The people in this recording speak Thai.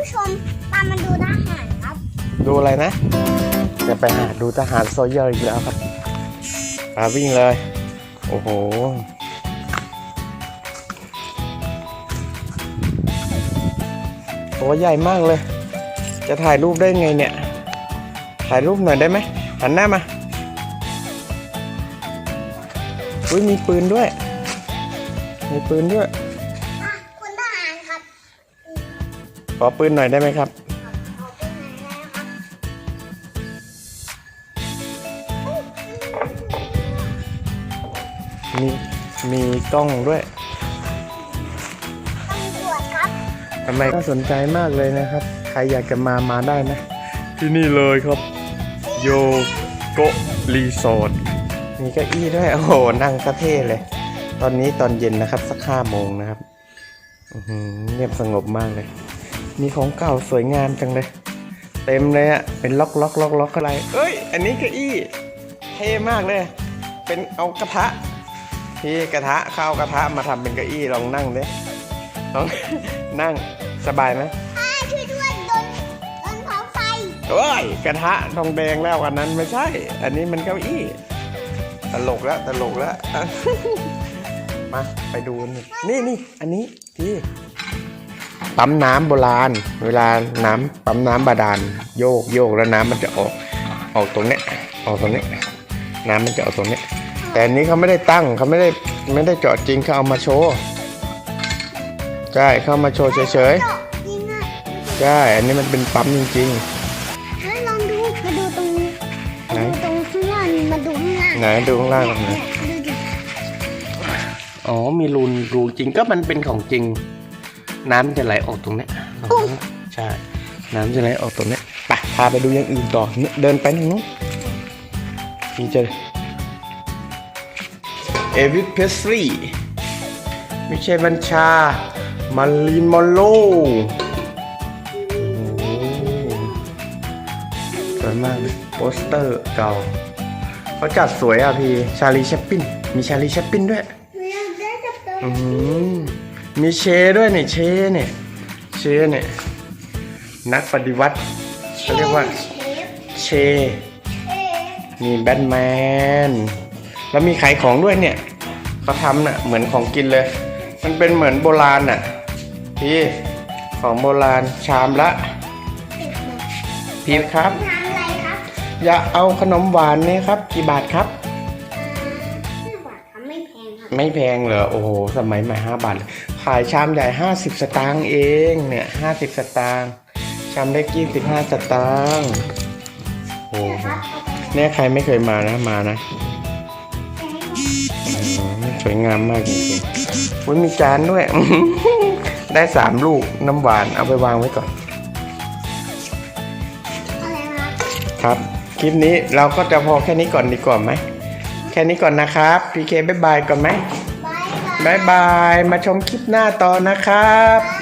ผู้ชมตามมาดูทหารครับ ดูอะไรนะจะไปหาดูทหารโซเยอร์อีกแล้วครับปาวิ่งเลย โอ้โหตัวใหญ่มากเลย จะถ่ายรูปได้ไงเนี่ย ถ่ายรูปหน่อยได้ไหมหันหน้ามาอุ้ยมีปืนด้วย มีปืนด้วย ขอปืนหน่อยได้ไหมครับเอาไปไหนแล้วครับมีมีกล้องด้วยตำรวจครับทำไมน่าสนใจมากเลยนะครับ ใครอยากจะมามาได้นะ ที่นี่เลยครับ โยโกะรีสอร์ทมีเก้าอี้ด้วย โอ้โห นั่งก็เท่เลย ตอนนี้ตอนเย็นนะครับ สักห้าโมงนะครับอื้อหือเงียบสงบมากเลย มีของเก่าสวยงามจังเลย เต็มเลยอะเป็นล็อกล็อกล็อกล็อกอะไร เอ้ย อันนี้เก้าอี้เท่มากเลย เป็นเอากระทะพี่กระทะเข้าวกระทะมาทำเป็นเก้าอี้ลองนั่งดิลองนั่งสบายไหมอ่าช่วยด้วยโดนโดนเผาไฟเอ้ยกระทะทองแดงแล้วอันนั้นไม่ใช่ อันนี้มันเก้าอี้ ตลกแล้วตลกแล้วมาไปดูนี่นี่นี่อันนี้ที่ ปั๊มน้ำโบราณ เวลาน้ำปั๊มน้ำบาดาลโยกโยกแล้วน้ำมันจะออกออกตรงเนี้ยออกตรงเนี้ยน้ำมันจะออกตรงเนี้ยแต่อันนี้เขาไม่ได้ตั้งเขาไม่ได้ไม่ได้เจาะจริงเขาเอามาโชว์ใช่เขาเอามาโชว์เฉยเจาะยิงอะๆใช่อันนี้มันเป็นปั๊มจริงเฮ้ยลองดูมาดูตรงนี้ไหนมาดูตรงข้างล่างมาดูข้างล่างๆไหนดูข้างล่างหน่อยเนี่ยดูดิอ๋อมีรูนรูจริงก็มันเป็นของจริง น้ำจะไหลออกตรงเนี้ยตรงนี้ใช่ น้ำจะไหลออกตรงเนี้ยไปพาไปดูอย่างอื่นต่อเนี่ยเดินไปทางนู้นพี่เจอเอวิสเพสลีไม่ใช่บัญชา มารีนมอลโลโอ้โหสวยมากเลยโปสเตอร์เก่าเขาจัดสวยอะพี่ ชาลีแชปปิน มีชาลีแชปปินด้วยเนี่ยได้จับตัวอืม มีเชด้วยเนี่ยเชเนี่ยเชเนี่ยนักปฏิวัติเขาเรียกว่าเชฟเชเชฟมีแบทแมน แล้วมีขายของด้วยเนี่ยเขาทำน่ะเหมือนของกินเลย มันเป็นเหมือนโบราณน่ะพี่ของโบราณชามละพี่ครับน้ำอะไรครับอย่าเอาขนมหวานนี่ครับ กี่บาทครับ ไม่แพงเหรอโอ้โหสมัยใหม่ห้าบาท ขายชามใหญ่ห้าสิบสตางค์เองเนี่ยห้าสิบสตางค์ชามเล็กยี่สิบห้าสตางค์โอ้โหครับเอาไปไหนเนี่ยใครไม่เคยมานะมานะอืมสวยงามมากจริงๆอุ๊ยมีจานด้วย ได้สามลูกน้ำหวานเอาไปวางไว้ก่อนอะไรครับครับ คลิปนี้เราก็จะพอแค่นี้ก่อนดีกว่าไหม แค่นี้ก่อนนะครับพีเคบ๊ายบายก่อนไหมบายบายบายบาย มาชมคลิปหน้าต่อนะครับครับ